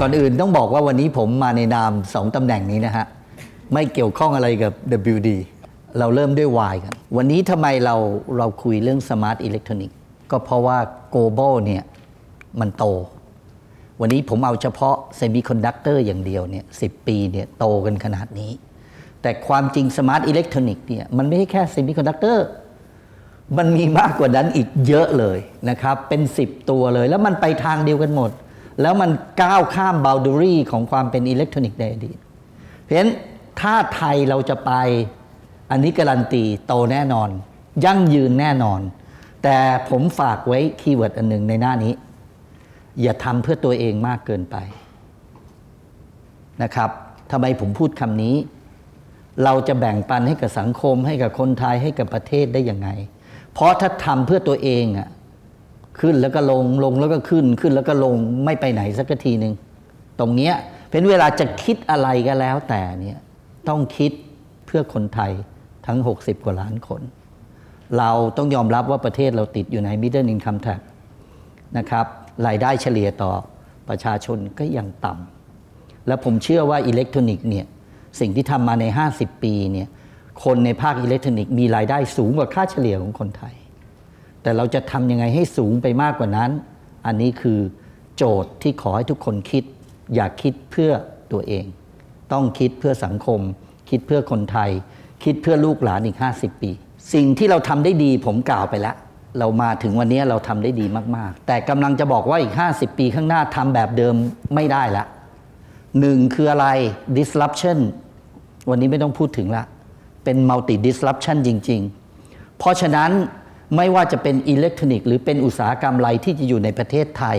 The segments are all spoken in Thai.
ก่อนอื่นต้องบอกว่าวันนี้ผมมาในนามสองตำแหน่งนี้นะฮะ ไม่เกี่ยวข้องอะไรกับ WD เราเริ่มด้วย Y กัน วันนี้ทำไมเราเราคุยเรื่อง Smart Electronic ก็เพราะว่า Global เนี่ยมันโต วันนี้ผมเอาเฉพาะ Semiconductor อย่างเดียวเนี่ย10ปีเนี่ยโตกันขนาดนี้ แต่ความจริง Smart Electronic เนี่ยมันไม่ใช่แค่ Semiconductor มันมีมากกว่านั้นอีกเยอะเลยนะครับ เป็น 10 ตัวเลย แล้วมันไปทางเดียวกันหมด แล้วมันก้าวข้ามบ o ลดูรีของความเป็นอิเล็กทรอนิกส์ในอดีต เพราะฉะนั้นถ้าไทยเราจะไปอันนี้การันตีโตแน่นอน ยั่งยืนแน่นอน แต่ผมฝากไว้คีย์เวิร์ดอันหนึ่งในหน้านี้ อย่าทำเพื่อตัวเองมากเกินไปนะครับทำไมผมพูดคำนี้ เราจะแบ่งปันให้กับสังคมให้กับคนไทยให้กับประเทศได้ยังไง เพราะถ้าทำเพื่อตัวเองอะ ขึ้นแล้วก็ลงลงแล้วก็ขึ้นขึ้นแล้วก็ลงไม่ไปไหนสักทีหนึ่งตรงเนี้ยเป็นเวลาจะคิดอะไรก็แล้วแต่เนี่ยต้องคิดเพื่อคนไทยทั้ง 60 กว่าล้านคน เราต้องยอมรับว่าประเทศเราติดอยู่ใน middle income tax นะครับรายได้เฉลี่ยต่อประชาชนก็ยังต่ำและผมเชื่อว่าอิเล็กทรอนิกส์เนี่ยสิ่งที่ทำมาใน 50 ปีเนี่ยคนในภาคอิเล็กทรอนิกส์มีรายได้สูงกว่าค่าเฉลี่ยของคนไทย แต่เราจะทำยังไงให้สูงไปมากกว่านั้น อันนี้คือโจทย์ที่ขอให้ทุกคนคิด อย่าคิดเพื่อตัวเอง ต้องคิดเพื่อสังคม คิดเพื่อคนไทย คิดเพื่อลูกหลานอีก 50 ปี สิ่งที่เราทำได้ดีผมกล่าวไปแล้ว เรามาถึงวันนี้เราทำได้ดีมาก ๆ แต่กำลังจะบอกว่าอีก 50 ปีข้างหน้าทำแบบเดิมไม่ได้ละหนึ่งคืออะไร disruption วันนี้ไม่ต้องพูดถึงละ เป็น multi disruption จริง ๆ เพราะฉะนั้น ไม่ว่าจะเป็นอิเล็กทรอนิกส์หรือเป็นอุตสาหกรรมอะไรที่จะอยู่ในประเทศไทย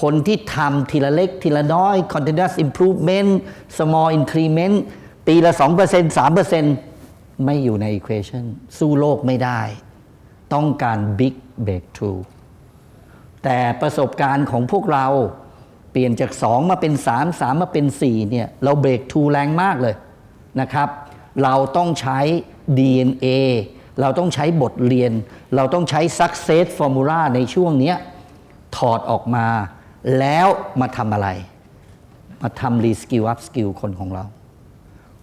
คนที่ทำทีละเล็กทีละน้อย continuous improvement small increment ปีละ 2% 3%ไม่อยู่ใน equation สู้โลกไม่ได้ ต้องการ big breakthrough แต่ประสบการณ์ของพวกเราเปลี่ยนจาก 2 มาเป็น 3 3 มาเป็น 4 เนี่ย เราเบรกทูแรงมากเลยนะครับ เราต้องใช้ DNA เราต้องใช้บทเรียน เราต้องใช้ success formula ในช่วงนี้ถอดออกมา แล้วมาทำอะไร มาทำ reskill up skill คนของเรา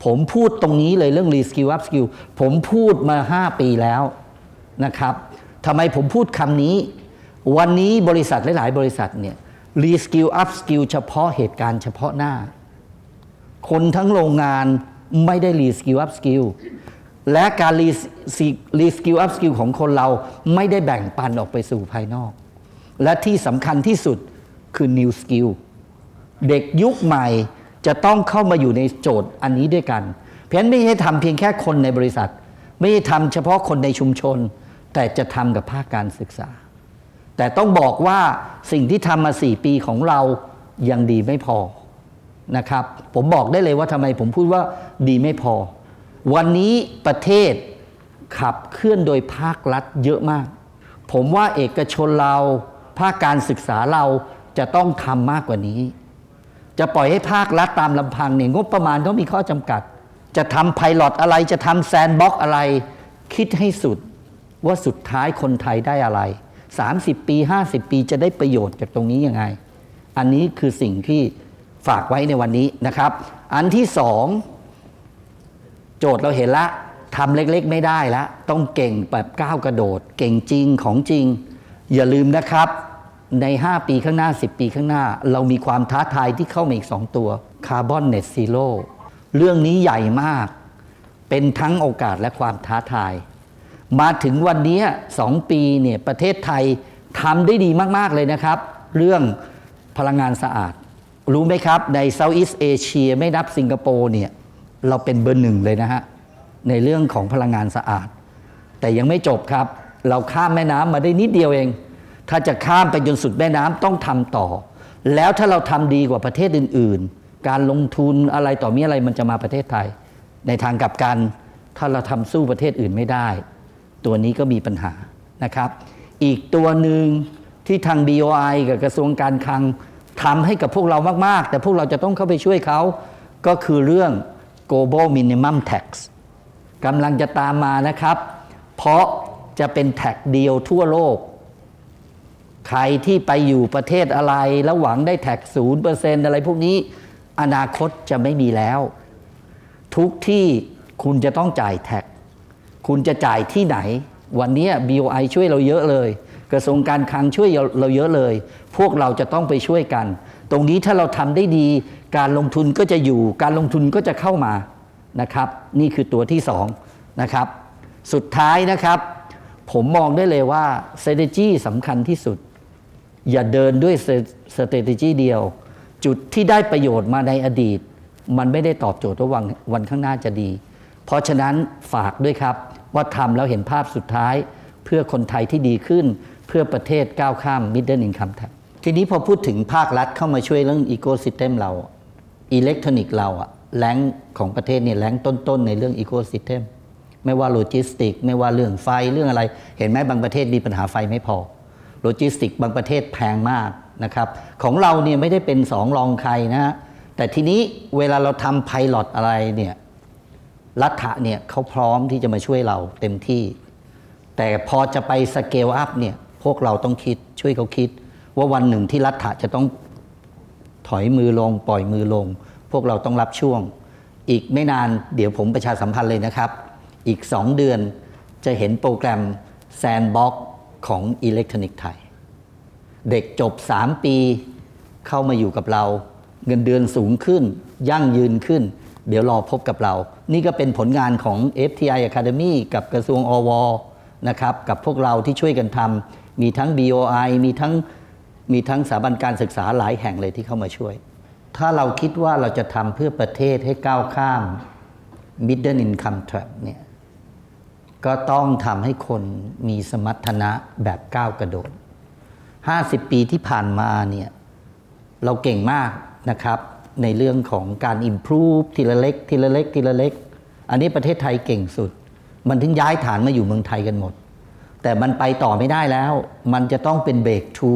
ผมพูดตรงนี้เลยเรื่อง reskill up skill ผมพูดมา 5 ปีแล้วนะครับทำไมผมพูดคำนี้ วันนี้บริษัทหลาย ๆ บริษัทเนี่ย reskill up skill เฉพาะเหตุการณ์เฉพาะหน้า คนทั้งโรงงานไม่ได้ reskill up skill และการ reskill up skill ของคนเราไม่ได้แบ่งปันออกไปสู่ภายนอก และที่สำคัญที่สุดคือ new skill เด็กยุคใหม่จะต้องเข้ามาอยู่ในโจทย์อันนี้ด้วยกัน เพราะฉะนั้นไม่ใช่ทำเพียงแค่คนในบริษัท ไม่ใช่ทำเฉพาะคนในชุมชน แต่จะทำกับภาคการศึกษา แต่ต้องบอกว่าสิ่งที่ทำมา 4 ปีของเรายังดีไม่พอนะครับ ผมบอกได้เลยว่าทำไมผมพูดว่าดีไม่พอ วันนี้ประเทศขับเคลื่อนโดยภาครัฐเยอะมาก ผมว่าเอกชนเราภาคการศึกษาเราจะต้องทำมากกว่านี้ จะปล่อยให้ภาครัฐตามลำพังเนี่ยงบประมาณต้องมีข้อจำกัด จะทำไพลอตอะไรจะทำแซนบ็อกอะไร คิดให้สุดว่าสุดท้ายคนไทยได้อะไร 30 ปี 50 ปีจะได้ประโยชน์จากตรงนี้ยังไง อันนี้คือสิ่งที่ฝากไว้ในวันนี้นะครับ อันที่สอง ทย์เราเห็นละทำเล็กๆไม่ได้ละต้องเก่งแบบก้าวกระโดด เก่งจริงของจริง อย่าลืมนะครับใน 5 ปีข้างหน้า 10 ปีข้างหน้า เรามีความท้าทายที่เข้ามาอีก 2 ตัวคาร์บอนเน t ซีโร่เรื่องนี้ใหญ่มาก เป็นทั้งโอกาสและความท้าทาย มาถึงวันนี้ 2 ปีเนี่ยประเทศไทยทำได้ดีมาก ๆ เลยนะครับ เรื่องพลังงานสะอาด รู้ไหมครับ ในเซาท์อีสเอเชียไม่นับสิงคโปร์เนี่ย เราเป็นเบอร์หนึ่งเลยนะฮะ ในเรื่องของพลังงานสะอาด แต่ยังไม่จบครับ เราข้ามแม่น้ำมาได้นิดเดียวเอง ถ้าจะข้ามไปจนสุดแม่น้ำต้องทำต่อ แล้วถ้าเราทำดีกว่าประเทศอื่น ๆ การลงทุนอะไรต่อมีอะไรมันจะมาประเทศไทย ในทางกลับกัน ถ้าเราทำสู้ประเทศอื่นไม่ได้ ตัวนี้ก็มีปัญหานะครับ อีกตัวหนึ่งที่ทาง BOI กับกระทรวงการคลังทำให้กับพวกเรามาก ๆ แต่พวกเราจะต้องเข้าไปช่วยเขาก็คือเรื่อง global minimum tax กำลังจะตามมานะครับ เพราะจะเป็นแท็กเดียวทั่วโลก ใครที่ไปอยู่ประเทศอะไร แล้วหวังได้แท็กศูนย์เปอร์เซ็นอะไรพวกนี้ อนาคตจะไม่มีแล้ว ทุกที่คุณจะต้องจ่ายแท็ก คุณจะจ่ายที่ไหน วันนี้ BOI ช่วยเราเยอะเลย กระทรวงการคลังช่วยเราเยอะเลย พวกเราจะต้องไปช่วยกัน ตรงนี้ถ้าเราทำได้ดี การลงทุนก็จะอยู่ การลงทุนก็จะเข้ามานะครับ นี่คือตัวที่สองนะครับ สุดท้ายนะครับ ผมมองได้เลยว่า strategy สำคัญที่สุด อย่าเดินด้วย strategy เดียว จุดที่ได้ประโยชน์มาในอดีต มันไม่ได้ตอบโจทย์ว่าวันวันข้างหน้าจะดี เพราะฉะนั้นฝากด้วยครับ ว่าทำแล้วเห็นภาพสุดท้าย เพื่อคนไทยที่ดีขึ้น เพื่อประเทศก้าวข้าม middle income tax ทีนี้พอพูดถึงภาครัฐเข้ามาช่วยเรื่อง ecosystem เราอิเล็กทรอนิกส์เราอะแรงของประเทศเนี่ยแรงต้นๆ ในเรื่อง ecosystem ไม่ว่าโลจิสติก ไม่ว่าเรื่องไฟเรื่องอะไร เห็นไหมบางประเทศมีปัญหาไฟไม่พอโลจิสติก บางประเทศแพงมากนะครับของเราเนี่ยไม่ได้เป็นสองรองใครนะฮะแต่ทีนี้เวลาเราทำไพลอตอะไรเนี่ยรัฐะเนี่ยเขาพร้อมที่จะมาช่วยเราเต็มที่ แต่พอจะไปสเกลอัพเนี่ยพวกเราต้องคิดช่วยเขาคิด ว่าวันหนึ่งที่รัฐะจะต้องถอยมือลง ปล่อยมือลง พวกเราต้องรับช่วง อีกไม่นานเดี๋ยวผมประชาสัมพันธ์เลยนะครับ อีก 2 เดือนจะเห็นโปรแกรมแซนบ็อกของอิเล็กทรอนิกส์ไทย เด็กจบ 3 ปีเข้ามาอยู่กับเรา เงินเดือนสูงขึ้น ยั่งยืนขึ้น เดี๋ยวรอพบกับเรา นี่ก็เป็นผลงานของ FTI Academy กับกระทรวงอวนะครับ กับพวกเราที่ช่วยกันทำมีทั้ง BOI มีทั้ง มีทั้งสถาบันการศึกษาหลายแห่งเลยที่เข้ามาช่วย ถ้าเราคิดว่าเราจะทำเพื่อประเทศให้ก้าวข้าม middle income trap เนี่ยก็ต้องทำให้คนมีสมรรถนะแบบก้าวกระโดด 50 ปีที่ผ่านมาเนี่ยเราเก่งมากนะครับ ในเรื่องของการ improve ทีละเล็ก ทีละเล็ก ทีละเล็ก อันนี้ประเทศไทยเก่งสุด มันถึงย้ายฐานมาอยู่เมืองไทยกันหมด แต่มันไปต่อไม่ได้แล้ว มันจะต้องเป็นเบรกทู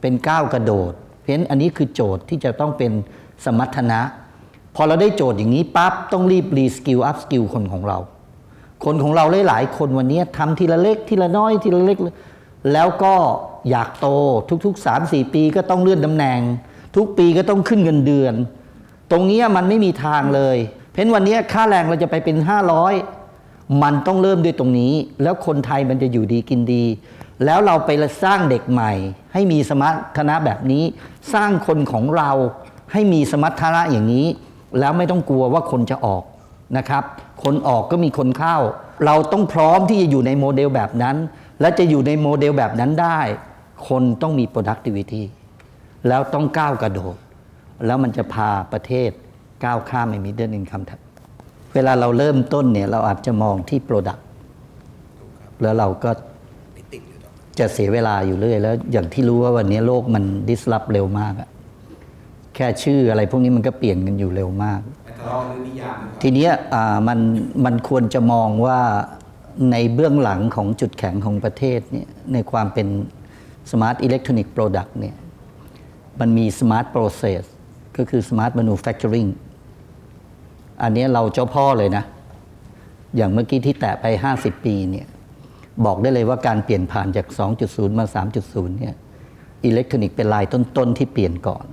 เป็นก้าวกระโดด เพราะฉะนั้นอันนี้คือโจทย์ที่จะต้องเป็นสมรรถนะ พอเราได้โจทย์อย่างนี้ปั๊บต้องรีบรีสกิลอัพสกิลคนของเรา คนของเราหลาย ๆ คนวันนี้ทำทีละเล็กทีละน้อยทีละเล็ก แล้วก็อยากโตทุก ๆ 3 4 ปีก็ต้องเลื่อนตำแหน่ง ทุกปีก็ต้องขึ้นเงินเดือน ตรงนี้มันไม่มีทางเลย เพราะฉะนั้นวันนี้ค่าแรงเราจะไปเป็น 500มันต้องเริ่มด้วยตรงนี้ แล้วคนไทยมันจะอยู่ดีกินดี แล้วเราไปสร้างเด็กใหม่ ให้มีสมรรถนะแบบนี้ สร้างคนของเราให้มีสมรรถนะอย่างนี้ แล้วไม่ต้องกลัวว่าคนจะออกนะครับ คนออกก็มีคนเข้า เราต้องพร้อมที่จะอยู่ในโมเดลแบบนั้น และจะอยู่ในโมเดลแบบนั้นได้ คนต้องมี productivity แล้วต้องก้าวกระโดด แล้วมันจะพาประเทศก้าวข้ามไอ้ middle income เวลาเราเริ่มต้นเนี่ยเราอาจจะมองที่ product แล้วเราก็ จะเสียเวลาอยู่เรื่อย แล้วอย่างที่รู้ว่าวันนี้โลกมัน disrupt เร็วมากอะแค่ชื่ออะไรพวกนี้มันก็เปลี่ยนกันอยู่เร็วมากไปทะเลาะเรื่องนิยามกันก่อนทีเนี้ยอ่ามันมันควรจะมองว่าในเบื้องหลังของจุดแข็งของประเทศเนี่ยในความเป็น Smart Electronic Product เนี่ยมันมี Smart Process ก็คือ Smart Manufacturing อันเนี้ยเราเจ้าพ่อเลยนะ อย่างเมื่อกี้ที่แตะไป 50 ปีเนี่ย บอกได้เลยว่าการเปลี่ยนผ่านจาก 2.0 มา 3.0 เนี่ยอิเล็กทรอนิกส์เป็นลายต้น ๆ ที่เปลี่ยนก่อน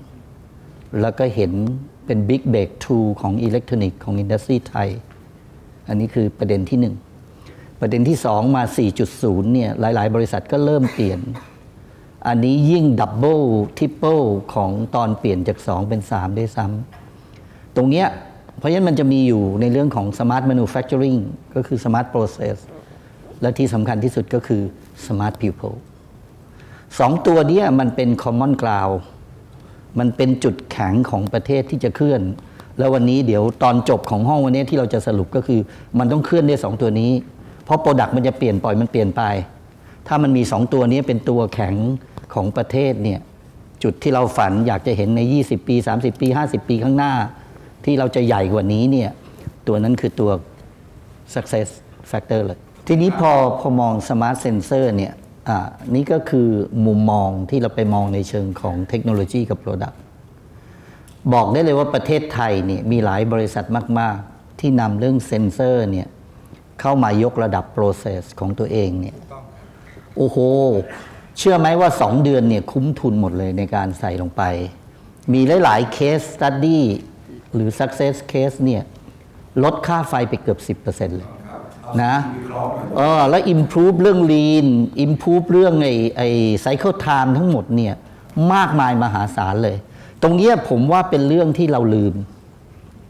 แล้วก็เห็นเป็นบิ๊กเบรกทูของอิเล็กทรอนิกส์ของอินดัสทรีไทย อันนี้คือประเด็นที่หนึ่งประเด็นที่สองมา 4.0 เนี่ยหลาย ๆ บริษัทก็เริ่มเปลี่ยน อันนี้ยิ่งดับเบิลทิปเปิลของตอนเปลี่ยนจาก 2 เป็น 3 ด้วยซ้ำตรงเนี้ยเพราะฉะนั้นมันจะมีอยู่ในเรื่องของ Smart Manufacturing ก็คือ Smart Process และที่สำคัญที่สุดก็คือ Smart People สองตัวนี้มันเป็น Common Ground มันเป็นจุดแข็งของประเทศที่จะเคลื่อน แล้ววันนี้เดี๋ยวตอนจบของห้องวันนี้ที่เราจะสรุปก็คือ มันต้องเคลื่อนได้สองตัวนี้ เพราะโปรดักต์มันจะเปลี่ยนปล่อยมันเปลี่ยนไป ถ้ามันมีสองตัวนี้เป็นตัวแข็งของประเทศเนี่ยจุดที่เราฝันอยากจะเห็นใน 20 ปี 30 ปี 50 ปีข้างหน้า ที่เราจะใหญ่กว่านี้เนี่ยตัวนั้นคือตัว success factor เลย ทีนี้พอพอมอง smart sensor เนี่ยอ่านี่ก็คือมุมมองที่เราไปมองในเชิงของเทคโนโลยีกับ product บอกได้เลยว่าประเทศไทยเนี่ยมีหลายบริษัทมาก ๆ ที่นำเรื่องเซนเซอร์เนี่ยเข้ามายกระดับ process ของตัวเองเนี่ยต้องครับโอ้โห เชื่อไหมว่า 2 เดือนเนี่ยคุ้มทุนหมดเลยในการใส่ลงไป มีหลาย ๆ เคส s ั u d y หรือ success case เนี่ยลดค่าไฟไปเกือบ 10%เลย นะเออแล้ว improve เรื่อง lean improve เรื่องไอ้ไอ้ cycle time ทั้งหมดเนี่ยมากมายมหาศาลเลย ตรงเนี้ยผมว่าเป็นเรื่องที่เราลืม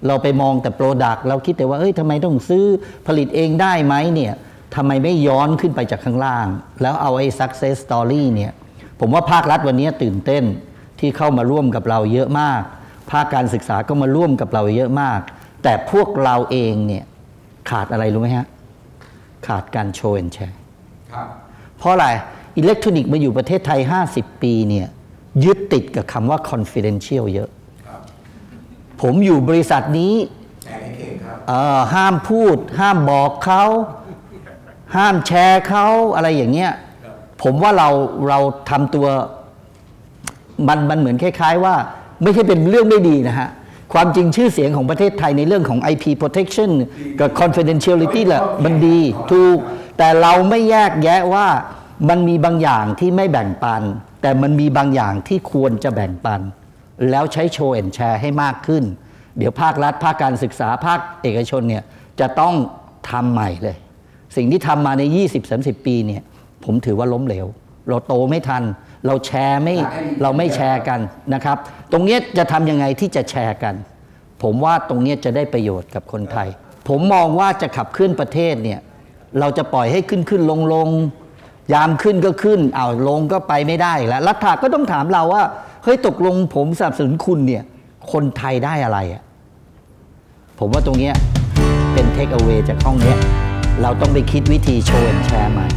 เราไปมองแต่โปรดักต์เราคิดแต่ว่าเอ้ยทำไมต้องซื้อผลิตเองได้ไหมเนี่ยทำไมไม่ย้อนขึ้นไปจากข้างล่าง แล้วเอาไอ้ success story เนี่ยผมว่าภาครัฐวันนี้ตื่นเต้นที่เข้ามาร่วมกับเราเยอะมาก ภาคการศึกษาก็มาร่วมกับเราเยอะมาก แต่พวกเราเองเนี่ยขาดอะไรรู้ไหมฮะ ขาดการโชว์แอนแชร์ครับเพราะอะไรอิเล็กทรอนิกส์มาอยู่ประเทศไทย 50 ปีเนี่ยยึดติดกับคำว่า confidential เยอะครับผมอยู่บริษัทนี้แชร์ให้เก่งครับเอ่อห้ามพูด ห้ามบอกเขา ห้ามแชร์เขาอะไรอย่างเงี้ยผมว่าเราเราทำตัวมันมันเหมือนคล้าย ๆ ว่า ไม่ใช่เป็นเรื่องไม่ดีนะฮะ ความจริงชื่อเสียงของประเทศไทยในเรื่องของ IP protection กับ confidentiality แหละมันดีถูก แต่เราไม่แยกแยะว่ามันมีบางอย่างที่ไม่แบ่งปัน แต่มันมีบางอย่างที่ควรจะแบ่งปัน แล้วใช้โชว์แอนแชร์ให้มากขึ้น เดี๋ยวภาครัฐ ภาคการศึกษาภาคเอกชนเนี่ยจะต้องทำใหม่เลย สิ่งที่ทำมาใน 20-30 ปีเนี่ยผมถือว่าล้มเหลว เราโตไม่ทัน เราแชร์ไม่เราไม่แชร์กันนะครับ ตรงเนี้ยจะทำยังไงที่จะแชร์กัน ผมว่าตรงเนี้ยจะได้ประโยชน์กับคนไทย ผมมองว่าจะขับเคลื่อนประเทศเนี่ยเราจะปล่อยให้ขึ้นขึ้นลงลงยามขึ้นก็ขึ้นอ้าวลงก็ไปไม่ได้อีกแล้วรัฐาก็ต้องถามเราว่าเฮ้ยตกลงผมสนับสนุนคุณเนี่ยคนไทยได้อะไรอะผมว่าตรงเนี้ยเป็นเทคเอา a y จากห้องเนี้ยเราต้องไปคิดวิธีโชว์แชร์ใหม่